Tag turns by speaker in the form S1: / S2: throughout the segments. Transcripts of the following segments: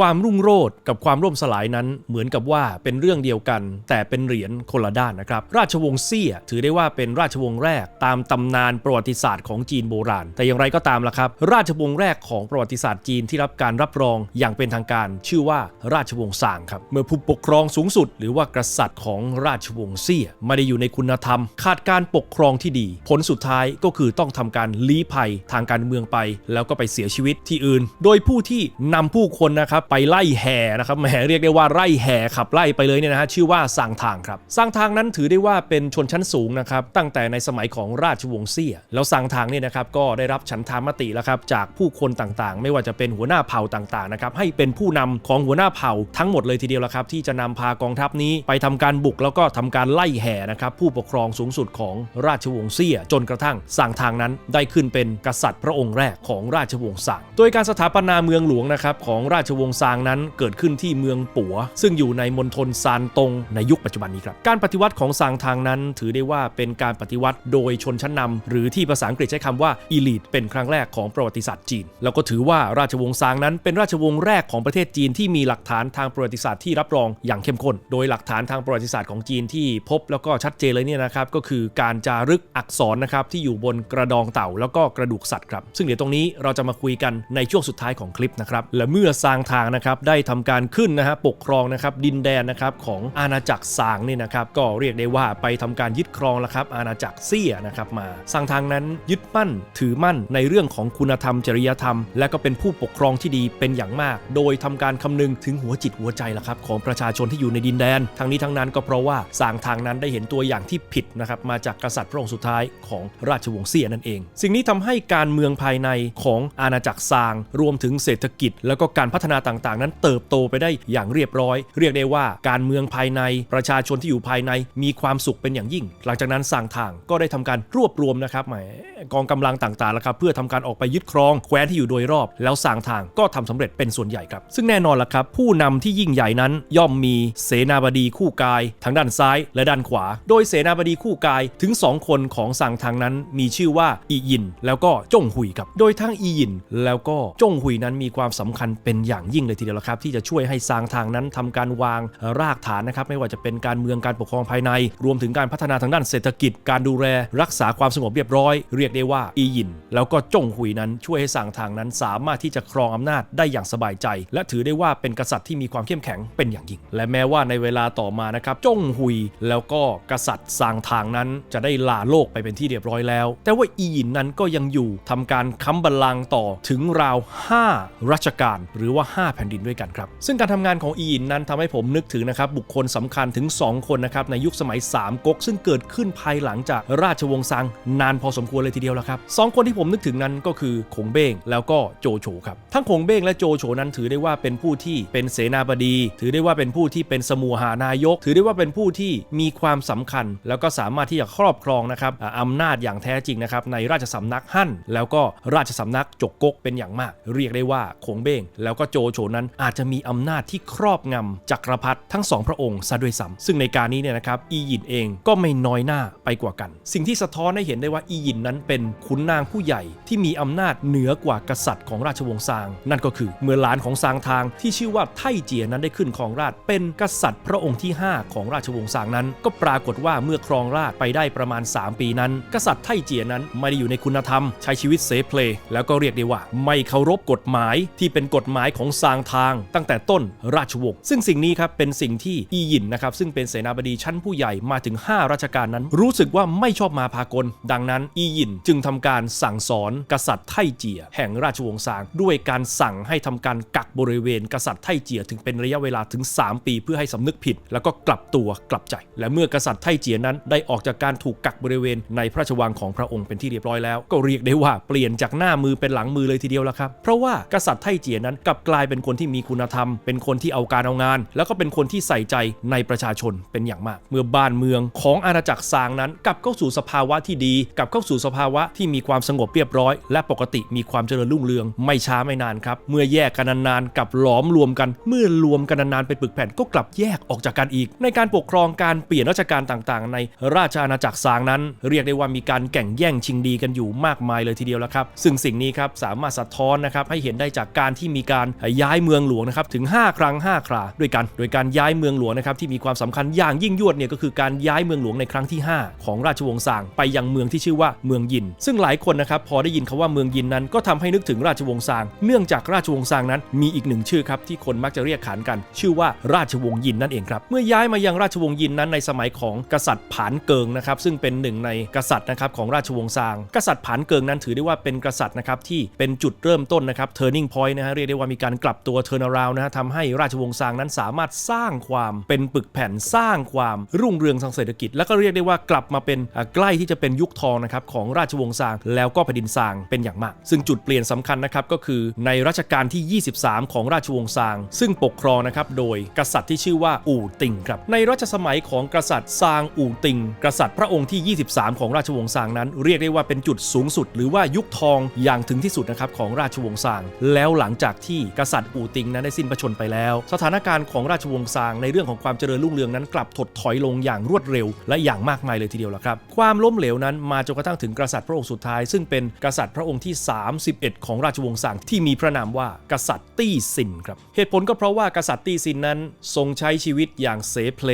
S1: ความรุ่งโรจน์กับความร่มสลายนั้นเหมือนกับว่าเป็นเรื่องเดียวกัน แต่เป็นเหรียญคนละด้านนะครับ ราชวงศ์เซี่ยถือได้ว่าเป็นราชวงศ์แรกตามตำนานประวัติศาสตร์ของจีนโบราณ แต่อย่างไรก็ตามล่ะครับ ราชวงศ์แรกของประวัติศาสตร์จีนที่รับการรับรองอย่างเป็นทางการ ชื่อว่าราชวงศ์ซางครับเมื่อผู้ปกครองสูงสุด หรือว่ากษัตริย์ของราชวงศ์เซี่ยไม่ได้อยู่ในคุณธรรม ขาดการปกครองที่ดี ผลสุดท้ายก็คือต้องทำการลี้ภัยทางการเมืองไป แล้วก็ไปเสียชีวิตที่อื่น โดยผู้ที่นำผู้คนนะครับไปไล่แห่นะครับแหมเรียกได้ว่าไล่แห่ขับไล่ไปเลยเนี่ยนะฮะชื่อว่าสางทางครับสางทางนั้นถือได้ว่าเป็นชนชั้นสูงนะครับตั้งแต่ในสมัยของราชวงศ์เซี่ยแล้วสางทางเนี่ยนะครับก็ได้รับฉันทามติแล้วครับจากผู้คนต่างๆ ไม่ว่าจะเป็นหัวหน้าเผ่าต่างๆนะครับให้เป็นผู้นำของหัวหน้าเผ่าทั้งหมดเลยทีเดียวละครับที่จะนำพากองทัพนี้ไปทำการบุกแล้วก็ทำการไล่แห่นะครับผู้ปกครองสูงสุดของราชวงศ์เซี่ยจนกระทั่งสางทางนั้นได้ขึ้นเป็นกษัตริย์พระองค์แรกของราชวงศ์ซางโดยการสถาปนาเมืองหลวงนะครับของราชวงศ์ซางนั้นเกิดขึ้นที่เมืองปัว ซึ่งอยู่ในมณฑลซานตงในยุคปัจจุบันนี้ครับ การปฏิวัติของซางทางนั้น ถือได้ว่าเป็นการปฏิวัติโดยชนชั้นนำหรือที่ภาษาอังกฤษใช้คำว่า elite เป็นครั้งแรกของประวัติศาสตร์จีน แล้วก็ถือว่าราชวงศ์ซางนั้นเป็นราชวงศ์แรกของประเทศจีนที่มีหลักฐานทางประวัติศาสตร์ที่รับรองอย่างเข้มข้น โดยหลักฐานทางประวัติศาสตร์ของจีนที่พบแล้วก็ชัดเจนเลยเนี่ยนะครับก็คือการจารึกอักษรนะครับที่อยู่บนกระดองเต่าแล้วก็กระดูกสัตว์ครับซึ่งเดี๋ยวตรงนี้เราจะมาคุยกันในช่วงสุดท้ายของคลิปนะครับและเมื่อซางทางนะครับได้ทำการขึ้นนะฮะปกครองนะครับดินแดนนะครับของอาณาจักรซางนี่นะครับก็เรียกได้ว่าไปทำการยึดครองแล้วครับอาณาจักรเซี่ยนะครับมาซางทางนั้นยึดมั่นถือมั่นในเรื่องของคุณธรรมจริยธรรม และก็เป็นผู้ปกครองที่ดีเป็นอย่างมาก โดยทำการคำนึงถึงหัวจิตหัวใจละครับของประชาชนที่อยู่ในดินแดน ทั้งนี้ทั้งนั้นก็เพราะว่าซางทางนั้นได้เห็นตัวอย่างที่ผิดนะครับมาจากกษัตริย์พระองค์สุดท้ายของราชวงศ์เซี่ยนั่นเอง สิ่งนี้ทำให้การเมืองภายในของอาณาจักรซาง รวมถึงเศรษฐกิจ แล้วก็การพัฒนาต่างๆ นั้นเติบโตไปได้อย่างเรียบร้อย เรียกได้ว่าการเมืองภายในประชาชนที่อยู่ภายในมีความสุขเป็นอย่างยิ่ง หลังจากนั้นซางทางก็ได้ทำการรวบรวมนะครับหมายกองกำลังต่างๆแล้วครับเพื่อทำการออกไปยึดครองแคว้นที่อยู่โดยรอบ แล้วซางทางก็ทำสำเร็จเป็นส่วนใหญ่ครับ ซึ่งแน่นอนละครับ ผู้นำที่ยิ่งใหญ่นั้น ย่อมมีเสนาบดีคู่กายทั้งด้านซ้ายและด้านขวา โดยเสนาบดีคู่กายถึง 2 คนของซางทางนั้น มีชื่อว่าอียิน แล้วก็จงหุยครับ โดยทั้งอียิน แล้วก็จงหุยนั้นมีความสำคัญเป็นอย่างยิ่งเลยทีเดียวละครับที่จะช่วยให้ซางทางนั้นทำการวางรากฐานนะครับไม่ว่าจะเป็นการเมืองการปกครองภายใน รวมถึงการพัฒนาทางด้านเศรษฐกิจ การดูแลรักษาความสงบเรียบร้อย เรียกได้ว่าอียิน แล้วก็จงหุยนั้นช่วยให้ซางทางนั้น สามารถที่จะครองอำนาจได้อย่างสบายใจ และถือได้ว่าเป็นกษัตริย์ที่มีความเข้มแข็งเป็นอย่างยิ่ง และแม้ว่าในเวลาต่อมานะครับจงหุยแล้วก็กษัตริย์ซางทางนั้นจะได้ลาโลกไปเป็นที่เรียบร้อยแล้ว แต่ว่าอียินนั้นก็ยังอยู่ทำการค้ำบัลลังก์ต่อถึงราว 5 รัชกาลหรือว่า5 แผ่นดินด้วยกันครับ ซึ่งการทำงานของอียินนั้นทำให้ผมนึกถึงนะครับบุคคลสำคัญถึง 2 คนนะครับในยุคสมัย 3ก๊กซึ่งเกิดขึ้นภายหลังจากราชวงศ์ซางนานพอสมควรเลยทีเดียวแล้วครับสองคนที่ผมนึกถึงนั้นก็คือคงเบ้งแล้วก็โจโฉครับทั้งคงเบ้งและโจโฉนั้นถือได้ว่าเป็นผู้ที่เป็นเสนาบดี ถือได้ว่าเป็นผู้ที่เป็นสมุหานายก ถือได้ว่าเป็นผู้ที่มีความสำคัญ แล้วก็สามารถที่จะครอบครองนะครับอำนาจอย่างแท้จริงนะครับในราชสำนักฮั่น แล้วก็ราชสำนักจกกกเป็นอย่างมาก เรียกได้ว่าคงเบ้งแล้วก็โจโฉนั้น อาจจะมีอำนาจที่ครอบงำจักรพรรดิทั้งสองพระองค์ซะด้วยซ้ำซึ่งในการนี้เนี่ยนะครับอียินเองก็ไม่น้อยหน้าไปกว่ากัน สิ่งที่สะท้อนให้เห็นได้ว่าอียินนั้นเป็นขุนนางผู้ใหญ่ที่มีอำนาจเหนือกว่ากษัตริย์ของราชวงศ์ซาง นั่นก็คือเมื่อหลานของซางทางที่ชื่อว่าไทเจียนั้นได้ขึ้นครองราชเป็นกษัตริย์พระองค์ที่ 5 ของราชวงศ์ซางนั้น ก็ปรากฏว่าเมื่อครองราชไปได้ประมาณ 3 ปีนั้น กษัตริย์ไทเจียนั้นไม่ได้อยู่ในคุณธรรม ใช้ชีวิตเสเพลแล้วก็เรียกได้ว่า ไม่เคารพกฎหมายที่เป็นกฎหมายของซางทางตั้งแต่ต้นราชวงศ์ซึ่งสิ่งนี้ครับเป็นสิ่งที่อียินนะครับซึ่งเป็นเสนาบดีชั้นผู้ใหญ่มาถึง 5 ราชการนั้น รู้สึกว่าไม่ชอบมาพากล ดังนั้น อียินจึงทำการสั่งสอนกษัตริย์ไทเจีย แห่งราชวงศ์ซาง ด้วยการสั่งให้ทำการกักบริเวณกษัตริย์ไทเจีย ถึงเป็นระยะเวลาถึง 3 ปีเพื่อให้สำนึกผิด แล้วก็กลับตัวกลับใจ และเมื่อกษัตริย์ไทเจียนั้นได้ออกจากการถูกกักบริเวณในพระราชวังของพระองค์เป็นที่เรียบร้อยแล้ว ก็เรียกได้ว่าเปลี่ยนจากหน้ามือเป็นหลังมือเลยทีเดียวละครับเพราะว่ากษัตริย์ไทเจียนั้นกลับกลายเป็น็นคนที่มีคุณธรรม เป็นคนที่เอาการเอางาน แล้วก็เป็นคนที่ใส่ใจในประชาชนเป็นอย่างมาก เมื่อบ้านเมืองของอาณาจักรซางนั้น กลับเข้าสู่สภาวะที่ดี กลับเข้าสู่สภาวะที่มีความสงบเรียบร้อย และปกติมีความเจริญรุ่งเรือง ไม่ช้าไม่นานครับ เมื่อแยกกันนานๆกลับหลอมรวมกัน เมื่อรวมกันนานๆเป็นปึกแผ่นก็กลับแยกออกจากกันอีก ในการปกครองการเปลี่ยนราชการต่างๆ ในราชอาณาจักรซางนั้น เรียกได้ว่ามีการแข่งแย่งชิงดีกันอยู่มากมายเลยทีเดียวแล้วครับ ซึ่งสิ่งนี้ครับสามารถสะท้อนนะครับให้เห็นได้จากการที่มีการย้ย้ายเมืองหลวงนะครับถึง 5 ครั้ง 5 คราด้วยกัน โดยการย้ายเมืองหลวงนะครับที่มีความสำคัญอย่างยิ่งยวดเนี่ยก็คือการย้ายเมืองหลวงในครั้งที่ 5 ของราชวงศ์ซางไปยังเมืองที่ชื่อว่าเมืองยิน ซึ่งหลายคนนะครับพอได้ยินคำว่าเมืองยินนั้นก็ทำให้นึกถึงราชวงศ์ซาง เนื่องจากราชวงศ์ซางนั้นมีอีกหนึ่งชื่อครับที่คนมักจะเรียกขานกัน ชื่อว่าราชวงศ์ยินนั่นเองครับเมื่อย้ายมายังราชวงศ์ยินนั้นในสมัยของกษัตริย์ผานเกิงนะครับซึ่งเป็นหนึ่งในกษัตริย์นะครับของราชวงศ์ซาง กษัตริย์ผานเกิงนั้นถือได้ว่าเป็นกษัตริย์นะครับที่เป็นจุดเริ่มต้นนะครับ turning point นะฮะเรียกได้ว่ามีการกลับตัว turn around นะฮะทำให้ราชวงศ์ซางนั้นสามารถสร้างความเป็นปึกแผ่นสร้างความรุ่งเรืองทางเศรษฐกิจ แล้วก็เรียกได้ว่ากลับมาเป็นใกล้ที่จะเป็นยุคทองนะครับของราชวงศ์ซางแล้วก็แผ่นดินซางเป็นอย่างมาก ซึ่งจุดเปลี่ยนสำคัญนะครับก็คือในรัชกาลที่ 23 ของราชวงศ์ซาง ซึ่งปกครองนะครับโดยกษัตริย์ที่ชื่อว่าอู่ติงครับในรัชสมัยของกษัตริย์ซางอู่ติง กษัตริย์พระองค์ที่ 23 ของราชวงศ์ซางนั้น เรียกได้ว่าเป็นจุดสูงสุด หรือว่ายุคทองอย่างถึงที่สุดนะครับของราชวงศ์ซาง แล้วหลังจากที่กษัตริย์อู่ติงนั้นได้สิ้นพระชนไปแล้ว สถานการณ์ของราชวงศ์ซางในเรื่องของความเจริญรุ่งเรืองนั้นกลับถดถอยลงอย่างรวดเร็ว และอย่างมากมายเลยทีเดียวละครับ ความล้มเหลวนั้นมาจนกระทั่งถึงกษัตริย์พระองค์สุดท้าย ซึ่งเป็นกษัตริย์พระองค์ที่ 31 ของราชวงศ์ซางที่มีพระนามว่ากษัตริย์ตี้ซินครับเหตุผลก็เพราะว่ากษัตริย์ตี้ซินนั้น ทรงใช้ชีวิตอย่างเสเพล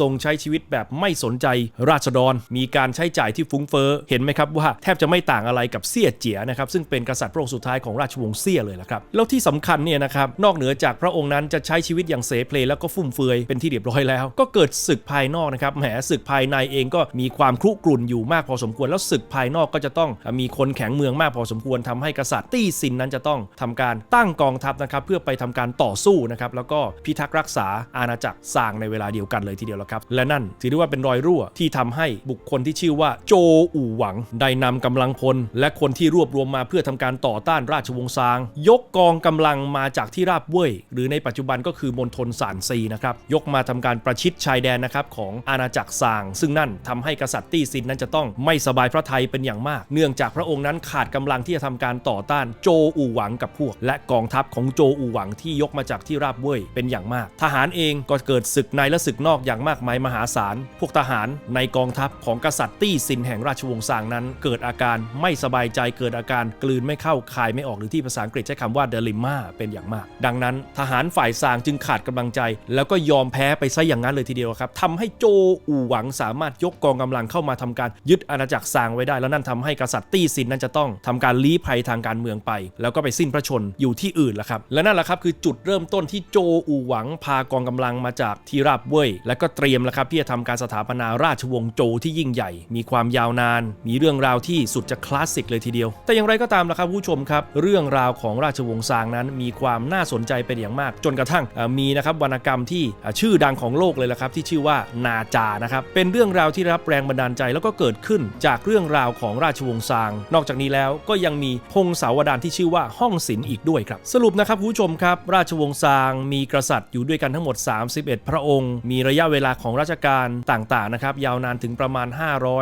S1: ทรงใช้ชีวิตแบบไม่สนใจราษฎร มีการใช้จ่ายที่ฟุ้งเฟ้อเห็นไหมครับว่าแทบจะไม่ต่างอะไรกับเซี่ยเจียนะครับซึ่งเป็นกษัตริย์พระองค์สุดท้ายของราชวงศ์เซี่ยเลยละครับแล้วที่สำคัญเนี่ยนะครับนอกเหนือจากพระองค์นั้นจะใช้ชีวิตอย่างเสเพลแล้วก็ฟุ่มเฟือยเป็นที่เรียบร้อยแล้ว ก็เกิดศึกภายนอกนะครับแหมศึกภายในเองก็มีความครุกรุ่นอยู่มากพอสมควร แล้วศึกภายนอกก็จะต้องมีคนแข็งเมืองมากพอสมควรทำให้กษัตริย์ตี้ซินนั้นจะต้องทำการตั้งกองทัพนะครับเพื่อไปทำการต่อสู้นะครับแล้วก็พิทักษ์รักษาอาณาจักรซางในเวลาเดียวกันเลยทีเดียวแล้วครับและนั่นถือได้ว่าเป็นรอยรั่วที่ทำให้บุคคลที่ชื่อว่าโจอู่หวังได้นำกำลังพลและคนที่รวบรวมมาเพื่อทำการต่อต้านราชวงศ์ซาง ยกกองกำลังมาจากที่ราบเว่ยหรือในปัจจุบันก็คือมณฑลสานซีนะครับยกมาทำการประชิดชายแดนนะครับของอาณาจักรซาง ซึ่งนั่นทำให้กษัตริย์ตี้ซินนั้นจะต้องไม่สบายพระทัยเป็นอย่างมาก เนื่องจากพระองค์นั้นขาดกำลังที่จะทำการต่อต้านโจอู่หวังกับพวก และกองทัพของโจอู่หวังที่ยกมาจากที่ราบเว่ยเป็นอย่างมาก ทหารเองก็เกิดศึกในและศึกนอกอย่างมากมายมหาศาล พวกทหารในกองทัพของกษัตริย์ตี้ซินแห่งราชวงศ์ซางนั้น เกิดอาการไม่สบายใจเกิดอาการกลืนไม่เข้าคายไม่ออกหรือที่ภาษาอังกฤษใช้คำว่าเดลิม่าเป็นอย่างมาก ดังนั้นทหารฝ่ายซางจึงขาดกำลังใจ แล้วก็ยอมแพ้ไปซะอย่างนั้นเลยทีเดียวครับทำให้โจอู่หวังสามารถยกกองกำลังเข้ามาทำการยึดอาณาจักรซางไว้ได้ แล้วนั่นทำให้กษัตริย์ตี้ซินนั้นจะต้องทำการลี้ภัยทางการเมืองไป แล้วก็ไปสิ้นพระชนอยู่ที่อื่นแล้วครับ และนั่นแหละครับคือจุดเริ่มต้นที่โจอู่หวังพากองกำลังมาจากทีราบเว่ยและก็เตรียมแล้วครับที่จะทำการสถาปนาราชวงศ์โจที่ยิ่งใหญ่ มีความยาวนาน มีเรื่องราวที่สุดจะคลาสสิกเลยทีเดียว แต่อย่างไรก็ตามละครับผู้ชมครับ เรื่องราวของราชวงศ์ซางนั้นมีความน่าสนใจเป็นอย่างมาก จนกระทั่งมีนะครับวรรณกรรมที่ชื่อดังของโลกเลยละครับที่ชื่อว่านาจานะครับเป็นเรื่องราวที่รับแรงบันดาลใจแล้วก็เกิดขึ้นจากเรื่องราวของราชวงศ์ซาง นอกจากนี้แล้วก็ยังมีพงศาวดารที่ชื่อว่าห้องศิลป์อีกด้วยครับ สรุปนะครับผู้ชมครับ ราชวงศ์ซางมีกษัตริย์อยู่ด้วยกันทั้งหมด 31 พระองค์ มีระยะเวลาของราชการต่างๆนะครับยาวนานถึงประมาณ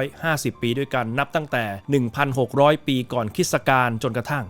S1: 550 ปีด้วยกันนับตั้งแต่ 1,600 ปีก่อนคริสตกาลจนกระทั่ง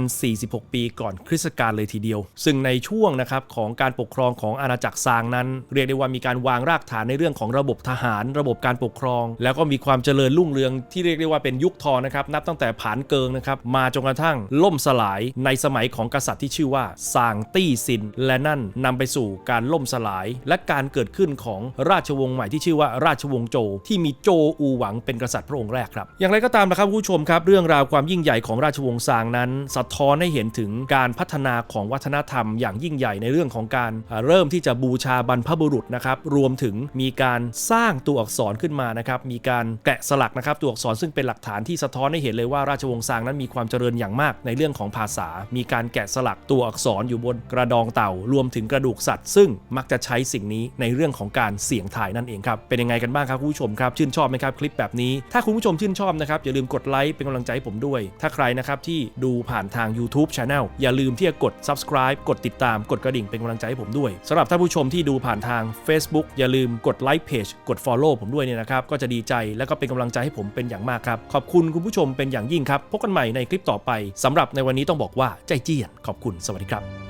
S1: 1,046 ปีก่อนคริสตกาลเลยทีเดียว ซึ่งในช่วงนะครับของการปกครองของอาณาจักรซางนั้น เรียกได้ว่ามีการวางรากฐานในเรื่องของระบบทหาร ระบบการปกครอง แล้วก็มีความเจริญรุ่งเรืองที่เรียกได้ว่าเป็นยุคทองนะครับนับตั้งแต่ผานเกิงนะครับมาจนกระทั่งล่มสลายในสมัยของกษัตริย์ที่ชื่อว่าซางตี้ซิน และนั่นนำไปสู่การล่มสลาย และการเกิดขึ้นของราชวงศ์ใหม่ที่ชื่อว่าราชวงศ์โจ ที่มีโจอูหวังเป็นกษัตริย์พระองค์แรกครับ อย่างไรก็ตามนะครับผู้ชมครับ เรื่องราวความยิ่งใหญ่ของราชวงศ์ซางนั้น สะท้อนให้เห็นถึงการพัฒนาของวัฒนธรรมอย่างยิ่งใหญ่ในเรื่องของการเริ่มที่จะบูชาบรรพบุรุษนะครับรวมถึงมีการสร้างตัวอักษรขึ้นมานะครับมีการแกะสลักนะครับตัวอักษรซึ่งเป็นหลักฐานที่สะท้อนให้เห็นเลยว่าราชวงศ์ซางนั้นมีความเจริญอย่างมากในเรื่องของภาษา มีการแกะสลักตัวอักษรอยู่บนกระดองเต่า รวมถึงกระดูกสัตว์ ซึ่งมักจะใช้สิ่งนี้ในเรื่องของการเสี่ยงทายนั่นเองครับเป็นยังไงกันบ้างครับคุณผู้ชมครับชื่นชอบไหมครับคลิปแบบนี้ ถ้าคุณผู้ชมชื่นชอบนะครับอย่าลืมกดไลค์เป็นกำลังใจให้ผมด้วย ถ้าใครนะครับที่ดูผ่านทาง YouTube Channel อย่าลืมที่จะกด subscribe กดติดตามกดกระดิ่งเป็นกำลังใจให้ผมด้วยสำหรับท่านผู้ชมที่ดูผ่านทาง Facebook อย่าลืมกดไลค์เพจกด Follow ผมด้วยเนี่ยนะครับก็จะดีใจและก็เป็นกำลังใจให้ผมเป็นอย่างมากครับ ขอบคุณคุณผู้ชมเป็นอย่างยิ่งครับพบกันใหม่ในคลิปต่อไปสำหรับในวันนี้ต้องบอกว่าใจเจียนขอบคุณสวัสดีครับ